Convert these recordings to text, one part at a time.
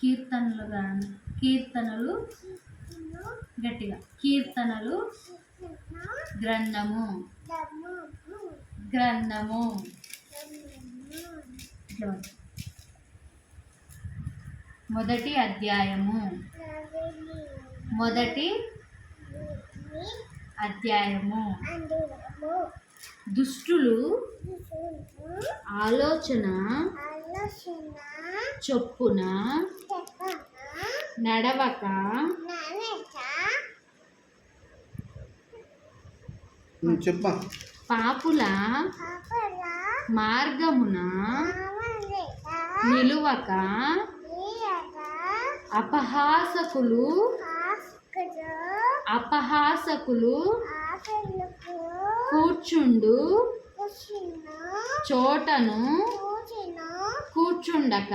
కీర్తనలు గా- కీర్తనలు గట్టిగా కీర్తనలు గ్రంథము గ్రంథము. మొదటి అధ్యాయము. మొదటి అధ్యాయము. దుష్టులు ఆలోచన చొప్పున నడవక. చెప్పా. పాపుల మార్గమున నిలువక. అపహాసకులు అపహాసకులు కూర్చుండు. చోటను కూర్చుండక.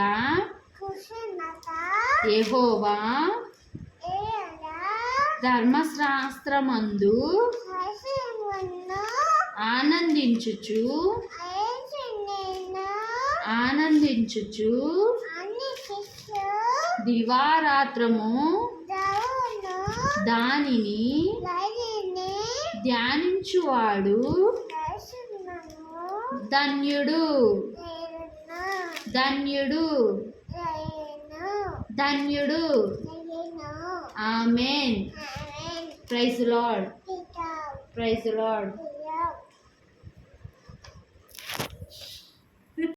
యెహోవా ధర్మశాస్త్రమందు ఆనందించుచు ఆనందించుచు దివారాత్రము దానిని ధ్యానించువాడు ధన్యుడు. ధన్యుడు. ధన్యుడు amen praise Lord praise Lord